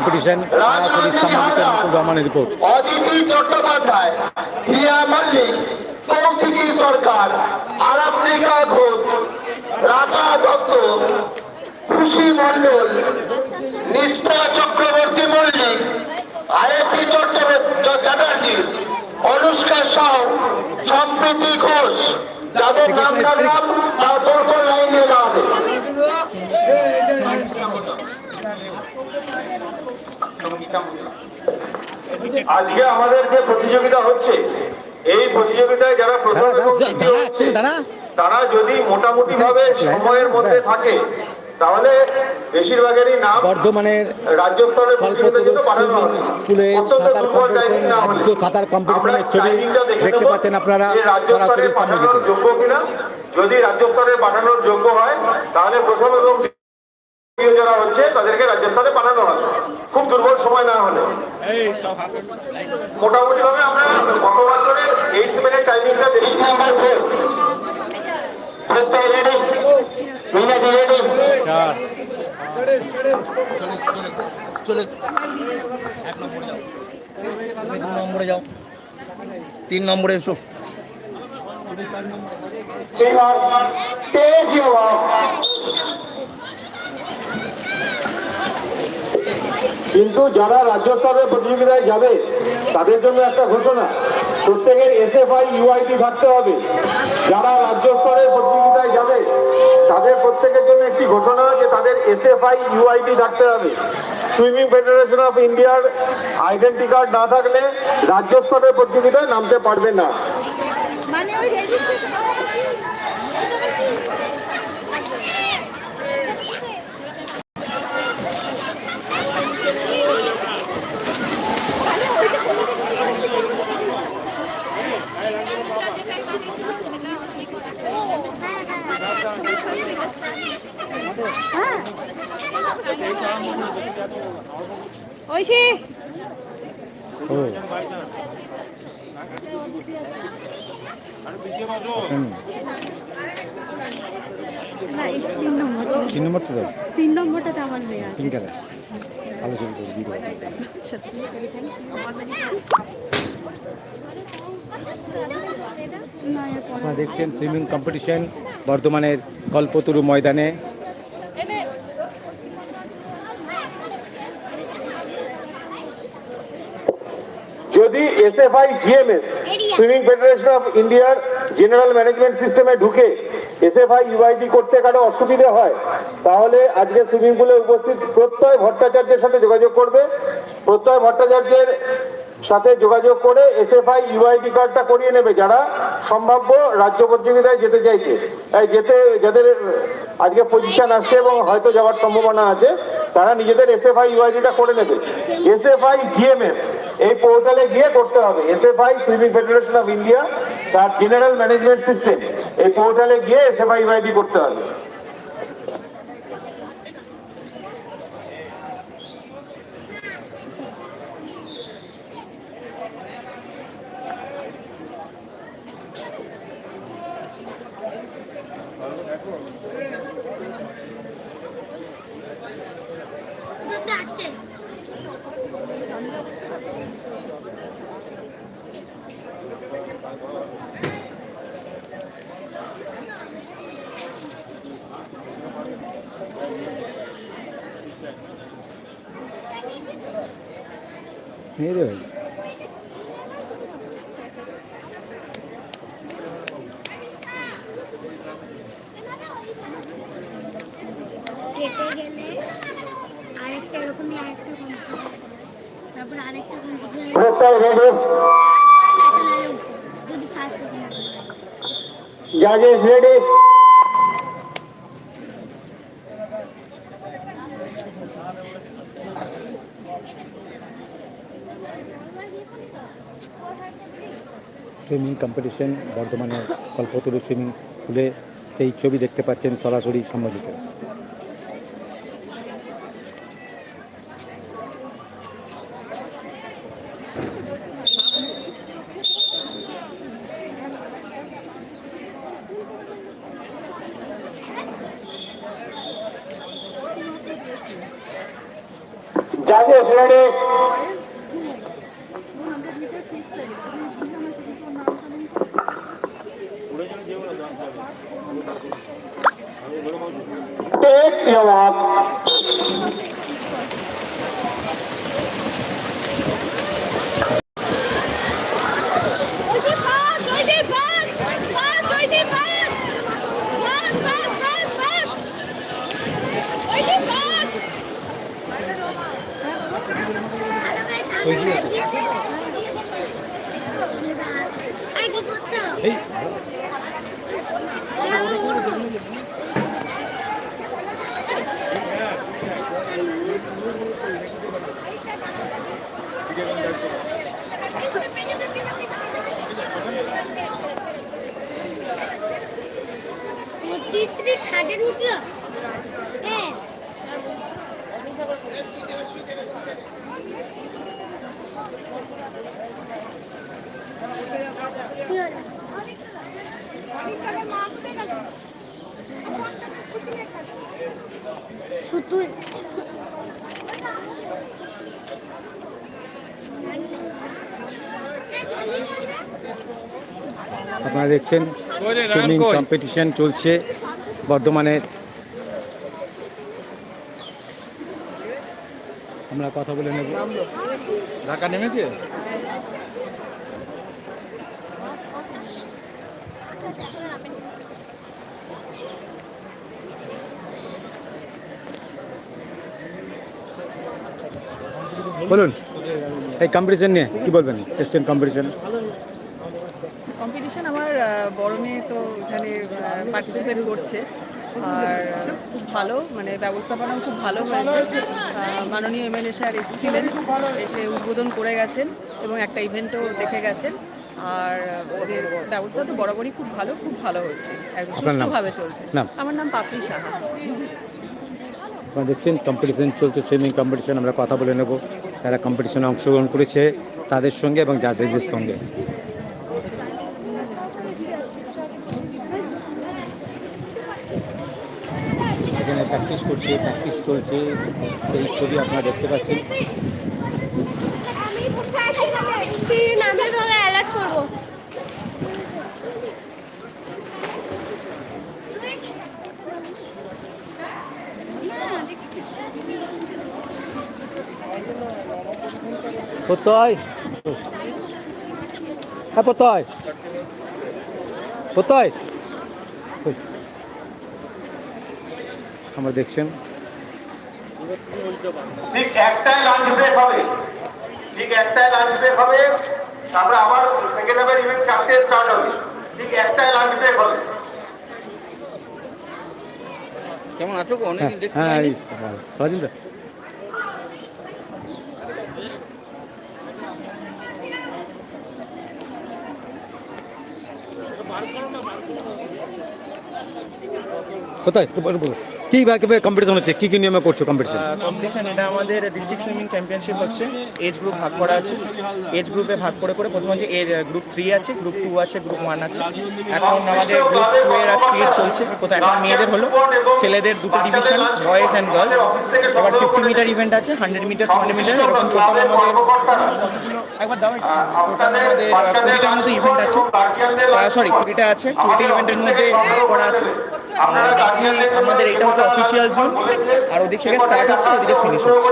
Competition সরাসরি মুকুল রহমানের report Aditi Chattopadhyay Hiya Mallick Kaushiki Sarkar Aratrika Ghosh Raja Dutta খুশি মণ্ডল নিষ্ঠা চক্রবর্তী মল্লিক আয়তী চ্যাটার্জি অনুষ্কা সাউ সম্প্রীতি ঘোষ যাদের নাম জানলাম তা দরকার লাইনে আজকে আমাদের যে প্রতিযোগিতা হচ্ছে এই প্রতিযোগিতায় যারা প্রথম। তারা যদি মোটামুটি ভাবে সময়ের মধ্যে থাকে তাহলে বেশিরভাগেরই নাম বর্ধমানের রাজ্য পুলে সাঁতার কম্পিটিশন রাজ্য সাঁতার কম্পিটিশনের ছবি দেখতে পাচ্ছেন আপনারা রাজ্য সরাসরি স্তরে পাঠানোর যোগ্য কিনা। যদি রাজ্য স্তরে পাঠানোর যোগ্য হয় তাহলে প্রথম এবং যারা হচ্ছে তাদেরকে রাজ্য স্তরে পাঠানো হবে। খুব দুর্বল সময় না হলে। মোটামুটি ভাবে আমরা গত বছরে এইট মিনিট টাইমিংটা ফোর নম্বরে যাও। তিন নম্বরে এসো। তেজ কিন্তু যারা রাজ্য স্তরের প্রতিযোগিতায় যাবে, তাদের জন্য একটা ঘোষণা। প্রত্যেকের এসএফআই ইউআইটি থাকতে হবে। যারা রাজ্য স্তরের প্রতিযোগিতায় যাবে, তাদের প্রত্যেকের জন্য একটি ঘোষণা যে তাদের এসএফআই ইউআইটি থাকতে হবে। সুইমিং ফেডারেশন অফ ইন্ডিয়ার আইডেন্টি কার্ড না থাকলে রাজ্য স্তরের প্রতিযোগিতায় নামতে পারবে না। হ্যাঁ। ঐশী। ও হুম, না এই তিন নম্বর তিন নম্বর তো আমার মেয়ে তিন কালার। ছবি দিয়ে। আচ্ছা। দেখছেন সুইমিং কম্পিটিশন বর্ধমানের কল্পতরু ময়দানে। যদি SFI GMS swimming federation of ইন্ডিয়ার জেনারেল ম্যানেজমেন্ট সিস্টেমে ঢুকে এসএফআই ইউআইডি করতে কারও অসুবিধে হয় তাহলে আজকে সুইমিং পুলে উপস্থিত প্রত্যয় ভট্টাচার্যের সাথে যোগাযোগ করবে। প্রত্যয় ভট্টাচার্যের সাথে যোগাযোগ করে এসএফআই ইউআইডি কার্ডটা করিয়ে নেবে যারা সম্ভাব্য রাজ্য প্রতিযোগিতায় যেতে চাইছে। তাই যেতে, যাদের আজকে পজিশন আসছে এবং হয়তো যাওয়ার সম্ভাবনা আছে, তারা নিজেদের এসএফআই ইউআইডিটা করে নেবে। এসএফআই জিএমএস এই পোর্টালে গিয়ে করতে হবে। SFI swimming federation of India তার জেনারেল ম্যানেজমেন্ট সিস্টেম এই পোর্টালে গিয়ে এসএফআই ইউআইডি করতে হবে। নিয়ে দেবে স্টেটে গেলে আরেকটা এরকমই আরেকটা কম্পিটিশন তারপর আরেকটা কম্পিটিশন প্রত্যয় রেডি ন্যাশনালে উঠবো যদি ফার্স্ট সেকেন্ড জাজেস রেডি সুইমিং কম্পিটিশন বর্ধমানের কল্পতরু সুইমিং পুলে সেই ছবি দেখতে পাচ্ছেন সরাসরি Judges ready. খাটের উঠল হ্যাঁ। আপনারা দেখছেন সুইমিং কম্পিটিশন চলছে। বর্ধমানের আমরা কথা বলে নেব। ঢাকা নেমেছে? বলুন এই কম্পিটিশন নিয়ে কি বলবেন? এসছেন কম্পিটিশন বড় মেয়ে তো এখানে পার্টিসিপেট করছে। আর খুব ভালো মানে ব্যবস্থাপনাও খুব ভালো হয়েছে। মাননীয় এমএলএ স্যার এসেছিলেন এসে উদ্বোধন করে গেছেন এবং একটা ইভেন্টও দেখে গেছেন। আর ওদের ব্যবস্থা তো বরাবরই খুব ভালো খুব ভালো হয়েছে? সুষ্ঠুভাবে চলছে। আমার নাম পাপড়ি সাহা। আপনারা দেখছেন কম্পিটিশন চলছে সুইমিং কম্পিটিশন আমরা কথা বলে নেব। যারা কম্পিটিশনে অংশগ্রহণ করেছে তাদের সঙ্গে এবং যাদের সঙ্গে। এখানে প্র্যাকটিস করছে প্র্যাকটিস চলছে। সেই ছবি আপনারা দেখতে পাচ্ছেন। কোথায় হ্যাঁ কোথায় কই? আমরা দেখছেন। ঠিক একটাই লাঞ্চ ব্রেক হবে। ঠিক একটাই লাঞ্চ ব্রেক হবে। তারপরে আবার সেকেন্ড হাফের ইভেন্ট চারটে স্টার্ট হবে। ঠিক একটাই লাঞ্চ ব্রেক হবে। কেমন আছো গো? হ্যাঁ হ্যাঁ তো? কোথায়? বলো। কি ভাবে কম্পিটিশন হচ্ছে? কি কি নিয়মে করছ কম্পিটিশন কম্পিটিশন এটা আমাদের ডিস্ট্রিক্ট সুইমিং চ্যাম্পিয়নশিপ হচ্ছে। এজ গ্রুপ ভাগ করা আছে। এজ গ্রুপে ভাগ করে করে প্রথমে হচ্ছে এর গ্রুপ থ্রি আছে গ্রুপ টু আছে গ্রুপ ওয়ান আছে। এখন আমাদের গ্রুপ টু এর আজ ক্রিকেট চলছে। কোথায়? এখন মেয়েদের হলো। ছেলেদের দুটো ডিভিশন বয়েজ অ্যান্ড গার্লস এবার ফিফটি মিটার ইভেন্ট আছে হান্ড্রেড মিটার টোয়েন্টি মিটার এরকম টোটাল আমাদের একবার দাও টোটাল আমাদের কুড়িটার মতো ইভেন্ট আছে। সরি কুড়িটা আছে। কুড়িটা ইভেন্টের মধ্যে ভাগ করা আছে। আর আমাদের এটা হচ্ছে অফিসিয়াল জোন আর ওদিক থেকে স্টার্ট হচ্ছে ওদিকে ফিনিশ হচ্ছে।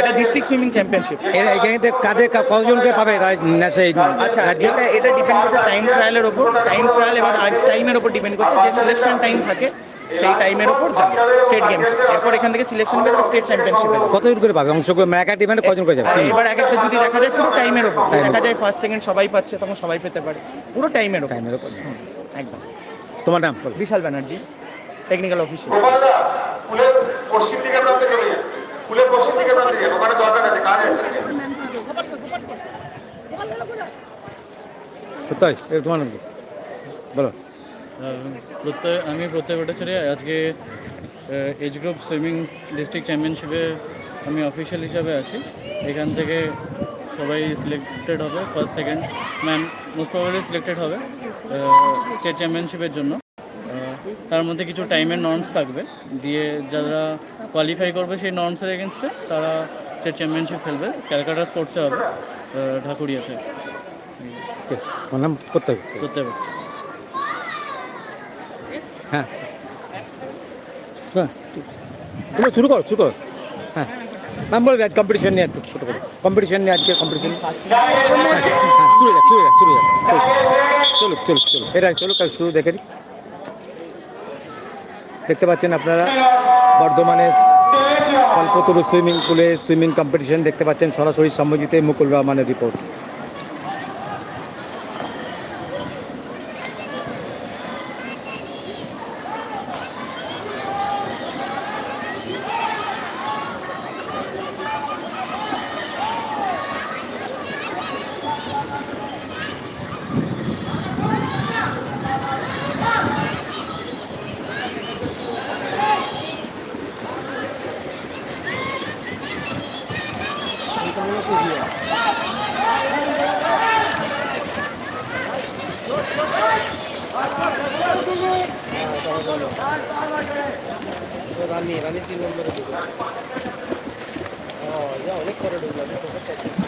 এটা ডিস্ট্রিক্ট সুইমিং চ্যাম্পিয়নশিপ এরা এখানে কাদের কতজনকে পাবে সেই আচ্ছা এটা এটা ডিপেন্ড করছে টাইম ট্রায়ালের ওপর। টাইম ট্রায়াল এবার টাইমের ওপর ডিপেন্ড করছে যে সিলেকশন টাইম থাকে সেই টাইমের ওপর যাবে স্টেট গেমস এরপর এখান থেকে সিলেকশন পেয়ে স্টেট চ্যাম্পিয়নশিপে কতজন করে পাবে? অংশগ্রহণ মানে এক এক ইভেন্টে কজন করে যাবে? এবার এক একটা যদি দেখা যায় পুরো টাইমের ওপর দেখা যায় ফার্স্ট সেকেন্ড সবাই পাচ্ছে তখন সবাই পেতে পারে। পুরো টাইমের ওপর। টাইমের উপর একদম। তোমার নাম বিশাল ব্যানার্জি টেকনিক্যাল অফিসার গোপালদা ফুলের পশ্চিম দিকে প্রান্তে চলে যান ফুলের পশ্চিম দিকে ওখানে দরকার আছে কাজ আছে। তোমার নাম বলো। প্রত্যয় আমি প্রত্যয় ভট্টাচার্য। আজকে এজ গ্রুপ সুইমিং ডিস্ট্রিক্ট চ্যাম্পিয়নশিপে আমি অফিসিয়াল হিসাবে আছি। এখান থেকে সবাই সিলেক্টেড হবে first second ma'am most probably selected হবে। স্টেট চ্যাম্পিয়নশিপের জন্য তার মধ্যে কিছু টাইমের নর্মস থাকবে। দিয়ে যারা কোয়ালিফাই করবে সেই নর্মসের এগেনস্টে তারা স্টেট চ্যাম্পিয়নশিপ খেলবে। ক্যালকাটা স্পোর্টসে হবে ঢাকুরিয়াতে। প্রত্যেক করতে পারছে হ্যাঁ। হ্যাঁ ঠিক। শুরু করো শুরু করো। হ্যাঁ। ম্যাম বলে দেয় কম্পিটিশন নিয়ে একটু ছোটো করে। কম্পিটিশন নিয়ে আজকে কম্পিটিশন হ্যাঁ শুরু যাক শুরু যাক শুরু যাক। চলুক চলুক চলুক। এটা চলুক শুরু দেখে দেখতে পাচ্ছেন আপনারা, বর্ধমানে কল্পতরু সুইমিং পুলে সুইমিং কম্পিটিশন দেখতে পাচ্ছেন সরাসরি সম্মজিতে মুকুল রহমানের রিপোর্ট। এই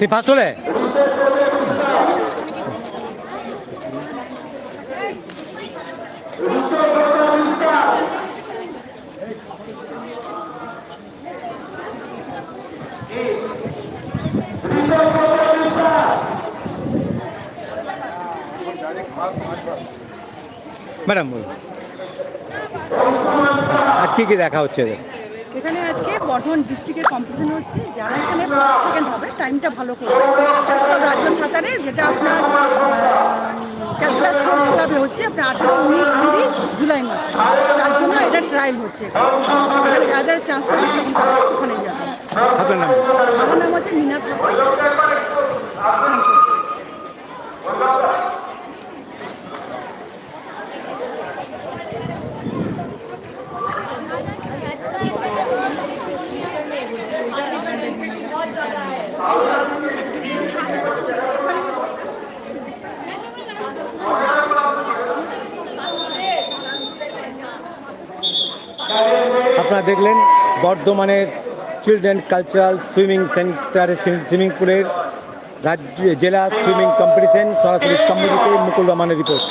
তুই ফার্স্ট ম্যাডাম বলুন। আজ কি কি দেখা হচ্ছে? আজকে বর্ধমান ডিস্ট্রিক্টের কম্পিটিশন হচ্ছে যারা এখানে ফার্স্ট সেকেন্ড হবে টাইমটা ভালো করবে তারা সব রাজ্য সাঁতারে যেটা আপনার ক্যালকাটা স্পোর্টস ক্লাবে হচ্ছে আপনার আঠারো উনিশ কুড়ি জুলাই মাসে। তার জন্য এটা ট্রায়াল হচ্ছে এখানে। যারা চান্স পাবে তখন তারা ওখানে যাবে। আমার নাম হচ্ছে মিনা থাপা আপনারা দেখলেন বর্ধমানের চিলড্রেন কালচারাল সুইমিং সেন্টারের সুইমিং পুলের রাজ্য, জেলা সুইমিং কম্পিটিশন সরাসরি সম্মিলিত মুকুল রহমানের রিপোর্ট